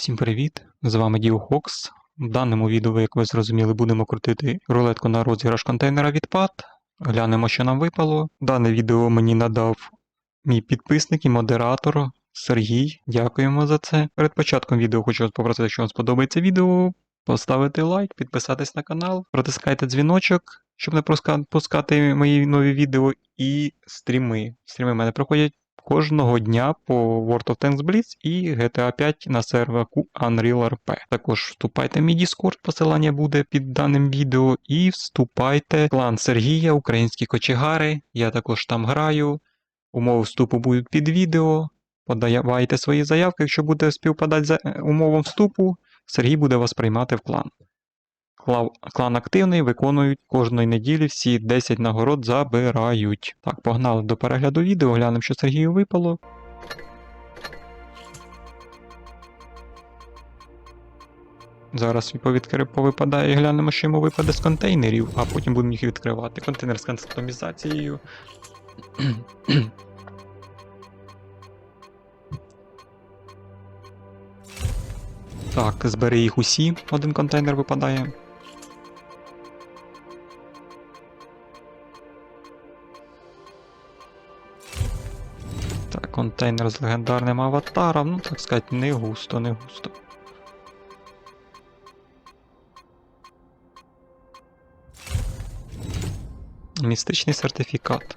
Всім привіт! З вами Діо Хокс. В даному відео, як ви зрозуміли, будемо крутити рулетку на розіграш контейнера відпад. Глянемо, що нам випало. Дане відео мені надав мій підписник і модератор Сергій. Дякуємо за це. Перед початком відео хочу вас попросити, якщо вам сподобається відео, поставити лайк, підписатись на канал, протискайте дзвіночок, щоб не проска- пускати мої нові відео, і стріми. Стріми в мене проходять кожного дня по World of Tanks Blitz і GTA 5 на серверку Unreal RP. Також вступайте в мій Discord, посилання буде під даним відео, і вступайте в клан Сергія, українські кочегари. Я також там граю. Умови вступу будуть під відео. Подавайте свої заявки, якщо буде співпадати за е, умовам вступу, Сергій буде вас приймати в клан. Клан активний, виконують кожної неділі всі 10 нагород забирають. Так, погнали до перегляду відео, глянемо, що Сергію випало. Зараз повідкри повипадає і глянемо, що йому випаде з контейнерів, а потім будемо їх відкривати. Контейнер з кастомізацією. Так, збери їх усі, один контейнер випадає. Контейнер з легендарним аватаром, ну так сказати, не густо, не густо. Містичний сертифікат.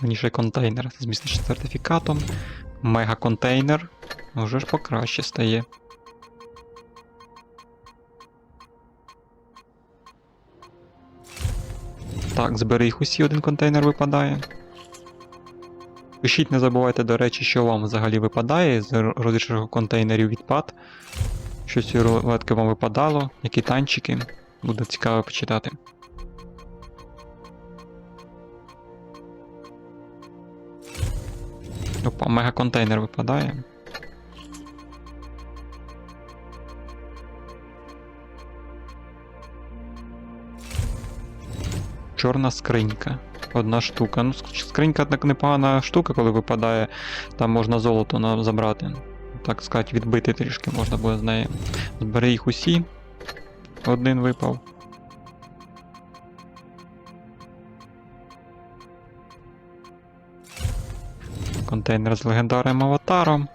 Раніше контейнер з містичним сертифікатом. Мега-контейнер. Вже ж покраще стає. Так, збери їх усі, один контейнер випадає. Пишіть, не забувайте, до речі, що вам взагалі випадає з розрішених контейнерів відпад. Що з рулетки вам випадало, які танчики. Буде цікаво почитати. Опа, мега-контейнер випадає. Чорна скринька. Одна штука. Ну, скринька так непогана штука, коли випадає. Там можна золото забрати. Так сказати, відбити трішки можна буде з неї. Збери їх усі. Один випав. Контейнер з легендарним аватаром.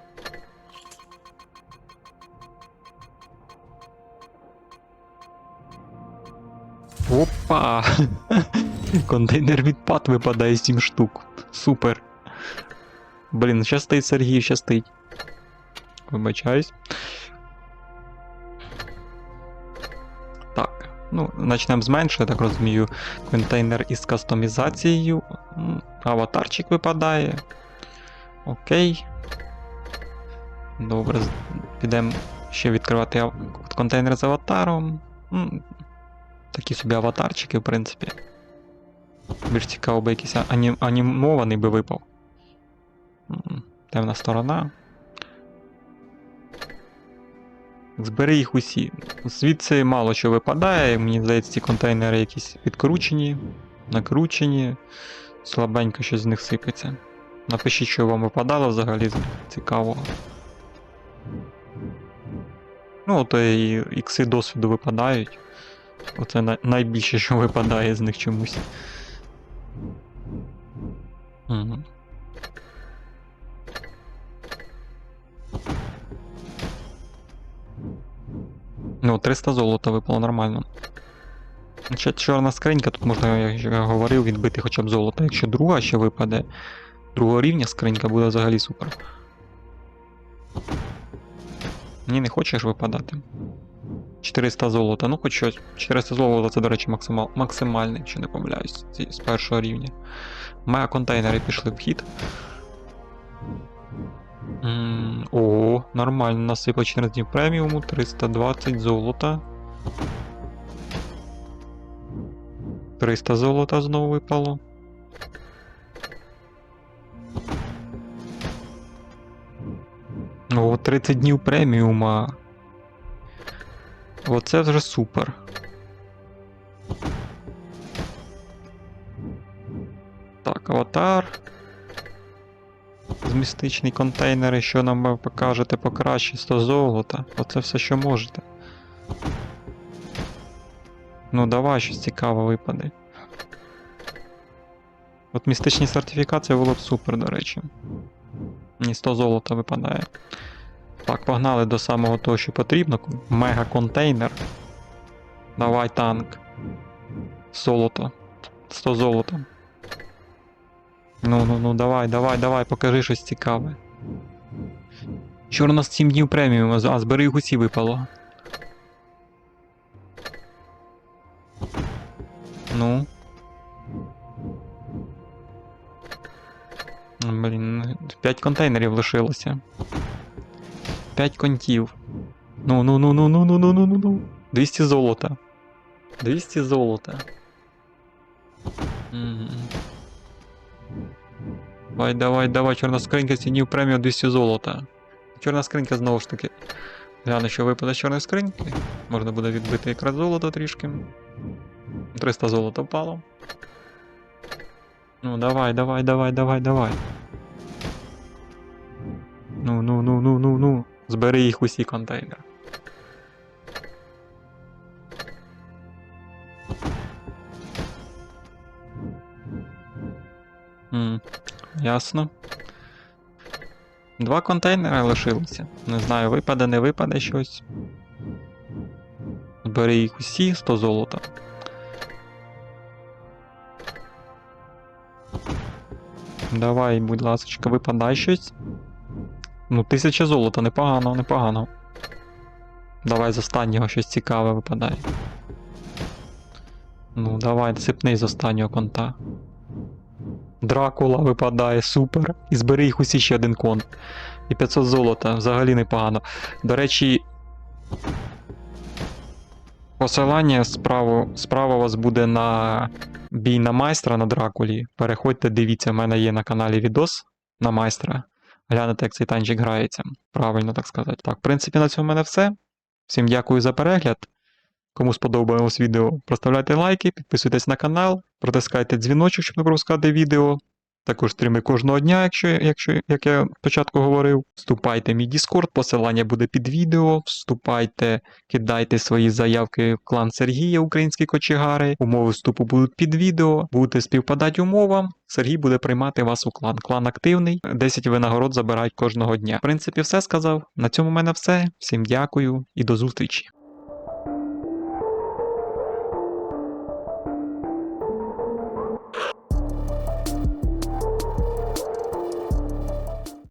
Опа! Контейнер відпад випадає 7 штук. Супер. Блін, щастить Сергій, щастить. Вибачаюсь. Так. Ну, почнемо з менше, я так розумію. Контейнер із кастомізацією. Аватарчик випадає. Окей. Добре, підемо ще відкривати контейнер з аватаром. Такі собі аватарчики, в принципі. Більш цікаво би якийсь ані... анімований би випав. Темна сторона. Збери їх усі. Звідси мало що випадає. Мені здається, ці контейнери якісь відкручені, накручені. Слабенько щось з них сипеться. Напишіть, що вам випадало взагалі цікавого. Ну, то і ікси досвіду випадають. Оце най- найбільше, що випадає з них чомусь. Угу. Ну, 300 золота випало нормально. Ще чорна скринька, тут можна, як я говорив, відбити хоча б золото. Якщо друга ще випаде, другого рівня скринька буде взагалі супер. Ні, не хочеш випадати. 400 золота, ну хоч щось. 400 золота це, до речі, максимал, максимальний, якщо не помиляюсь, з першого рівня. Мега контейнери пішли в хід. М, О, нормально, насипав 14 днів преміуму, 320 золота. 300 золота знову випало. О, 30 днів преміума. Оце вже супер. Так, аватар. з містичні контейнери, що нам ви покажете покраще 100 золота. Оце все, що можете. Ну, давай щось цікаве випаде. От містичні сертифікації було б супер, до речі. Ні, 100 золота випадає. Так, погнали до самого того, що потрібно. Мега контейнер. Давай танк. Золото. 100 золота. Ну, ну, ну, давай, давай, давай, покажи щось цікаве. Що у нас 7 днів преміум, а збери їх усі випало. Ну. Блін, 5 контейнерів лишилося. 5 контів. Ну, ну, ну, ну, ну, ну, ну, ну, ну, ну. 200 золота. 200 золота. Давай, давай, давай, чорна скринька цінів премію 200 золота. Чорна скринька знову ж таки. Гляну, що випаде з чорної скриньки. Можна буде відбити якраз золото трішки. 300 золота впало. Ну, давай, давай, давай, давай, давай. Ну, ну, ну, ну, ну, ну. Збери їх усі контейнери. М, ясно. Два контейнери лишилося. Не знаю, випаде, не випаде щось. Збери їх усі 100 золота. Давай, будь ласка, випадай щось. Ну, тисяча золота, непогано, непогано. Давай з останнього щось цікаве випадає. Ну, давай, сипни з останнього конта. Дракула випадає, супер. І збери їх усі ще один конт. І 500 золота, взагалі непогано. До речі. Посилання справа, справа у вас буде на бій на майстра на Дракулі. Переходьте, дивіться, в мене є на каналі відос на майстра. Глянете, як цей танчик грається. Правильно так сказати. Так, в принципі, на цьому в мене все. Всім дякую за перегляд. Кому сподобалось відео, проставляйте лайки, підписуйтесь на канал, протискайте дзвіночок, щоб не пропускати відео. Також стріми кожного дня, якщо, якщо як я спочатку говорив. Вступайте в мій Discord, посилання буде під відео. Вступайте, кидайте свої заявки в клан Сергія, українські кочегари. Умови вступу будуть під відео. Будете співпадати умовам. Сергій буде приймати вас у клан. Клан активний, 10 винагород забирають кожного дня. В принципі, все сказав. На цьому в мене все. Всім дякую і до зустрічі.